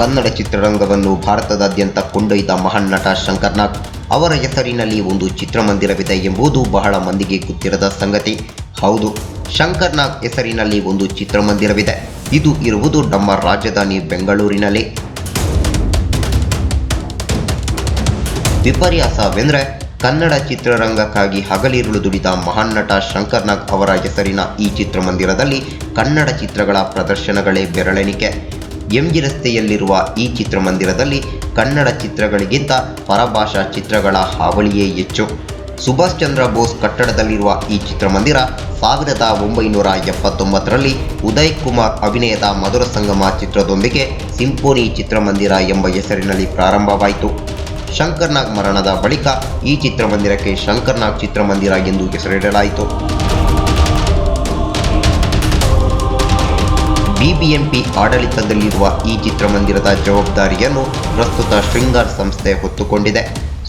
ಕನ್ನಡ ಚಿತ್ರರಂಗವನ್ನು ಭಾರತದಾದ್ಯಂತ ಕೊಂಡೊಯ್ದ ಮಹಾನ್ ನಟ ಶಂಕರ್ನಾಗ್ ಅವರ ಹೆಸರಿನಲ್ಲಿ ಒಂದು ಚಿತ್ರಮಂದಿರವಿದೆ ಎಂಬುದು ಬಹಳ ಮಂದಿಗೆ ಗೊತ್ತಿರದ ಸಂಗತಿ. ಹೌದು ಶಂಕರ್ನಾಗ್ ಹೆಸರಿನಲ್ಲಿ ಒಂದು ಚಿತ್ರಮಂದಿರವಿದೆ. ಇದು ಇರುವುದು ನಮ್ಮ ರಾಜಧಾನಿ ಬೆಂಗಳೂರಿನಲ್ಲಿ. ವಿಪರ್ಯಾಸವೆಂದರೆ ಕನ್ನಡ ಚಿತ್ರರಂಗಕ್ಕಾಗಿ ಹಗಲಿರುಳು ದುಡಿದ ಮಹಾನ್ ನಟ ಶಂಕರ್ನಾಗ್ ಅವರ ಹೆಸರಿನ ಈ ಚಿತ್ರಮಂದಿರದಲ್ಲಿ ಕನ್ನಡ ಚಿತ್ರಗಳ ಪ್ರದರ್ಶನಗಳೇ ಬೆರಳೆಣಿಕೆ. ಎಂಜಿ ರಸ್ತೆಯಲ್ಲಿರುವ ಈ ಚಿತ್ರಮಂದಿರದಲ್ಲಿ ಕನ್ನಡ ಚಿತ್ರಗಳಿಗಿಂತ ಪರಭಾಷಾ ಚಿತ್ರಗಳ ಹಾವಳಿಯೇ ಹೆಚ್ಚು. ಸುಭಾಷ್ ಚಂದ್ರ ಬೋಸ್ ಕಟ್ಟಡದಲ್ಲಿರುವ ಈ ಚಿತ್ರಮಂದಿರ ಸಾವಿರದ ಒಂಬೈನೂರ ಎಪ್ಪತ್ತೊಂಬತ್ತರಲ್ಲಿ ಉದಯ್ ಕುಮಾರ್ ಅಭಿನಯದ ಮಧುರ ಸಂಗಮ ಚಿತ್ರದೊಂದಿಗೆ ಸಿಂಪೋನಿ ಚಿತ್ರಮಂದಿರ ಎಂಬ ಹೆಸರಿನಲ್ಲಿ ಪ್ರಾರಂಭವಾಯಿತು. ಶಂಕರ್ನಾಗ್ ಮರಣದ ಬಳಿಕ ಈ ಚಿತ್ರಮಂದಿರಕ್ಕೆ ಶಂಕರ್ನಾಗ್ ಚಿತ್ರಮಂದಿರ ಎಂದು ಹೆಸರಿಡಲಾಯಿತು. ಬಿಬಿಎಂಪಿ ಆಡಳಿತದಲ್ಲಿರುವ ಈ ಚಿತ್ರಮಂದಿರದ ಜವಾಬ್ದಾರಿಯನ್ನು ಪ್ರಸ್ತುತ ಶೃಂಗಾರ್ ಸಂಸ್ಥೆ ಹೊತ್ತುಕೊಂಡಿದೆ.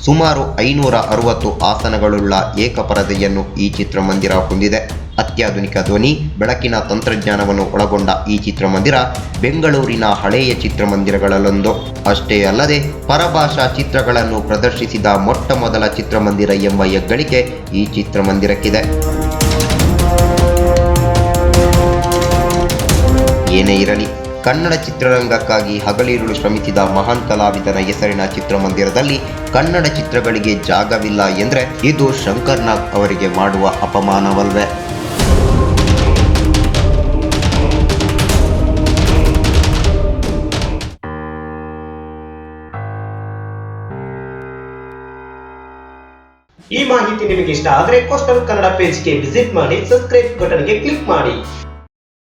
ಸುಮಾರು ಐನೂರ ಅರವತ್ತು ಆಸನಗಳುಳ್ಳ ಏಕಪರದೆಯನ್ನು ಈ ಚಿತ್ರಮಂದಿರ ಹೊಂದಿದೆ. ಅತ್ಯಾಧುನಿಕ ಧ್ವನಿ, ಬೆಳಕಿನ ತಂತ್ರಜ್ಞಾನವನ್ನು ಒಳಗೊಂಡ ಈ ಚಿತ್ರಮಂದಿರ ಬೆಂಗಳೂರಿನ ಹಳೆಯ ಚಿತ್ರಮಂದಿರಗಳಲ್ಲೊಂದು. ಅಷ್ಟೇ ಅಲ್ಲದೆ, ಪರಭಾಷಾ ಚಿತ್ರಗಳನ್ನು ಪ್ರದರ್ಶಿಸಿದ ಮೊಟ್ಟ ಮೊದಲ ಚಿತ್ರಮಂದಿರ ಎಂಬ ಹೆಗ್ಗಳಿಕೆ ಈ ಚಿತ್ರಮಂದಿರಕ್ಕಿದೆ. ಇರಲಿ. ಕನ್ನಡ ಚಿತ್ರರಂಗಕ್ಕಾಗಿ ಹಗಲಿರುಳು ಶ್ರಮಿಸಿದ ಮಹಾನ್ ಕಲಾವಿದನ ಹೆಸರಿನ ಚಿತ್ರಮಂದಿರದಲ್ಲಿ ಕನ್ನಡ ಚಿತ್ರಗಳಿಗೆ ಜಾಗವಿಲ್ಲ ಎಂದರೆ ಇದು ಶಂಕರ್ನಾಗ್ ಅವರಿಗೆ ಮಾಡುವ ಅಪಮಾನವಲ್ವೇ. ಈ ಮಾಹಿತಿ ನಿಮಗೆ ಇಷ್ಟ ಆದರೆ ಕೋಸ್ಟಲ್ ಕನ್ನಡ ಪೇಜ್ಗೆ ವಿಸಿಟ್ ಮಾಡಿ ಸಬ್ಸ್ಕ್ರೈಬ್ ಬಟನ್ಗೆ ಕ್ಲಿಕ್ ಮಾಡಿ.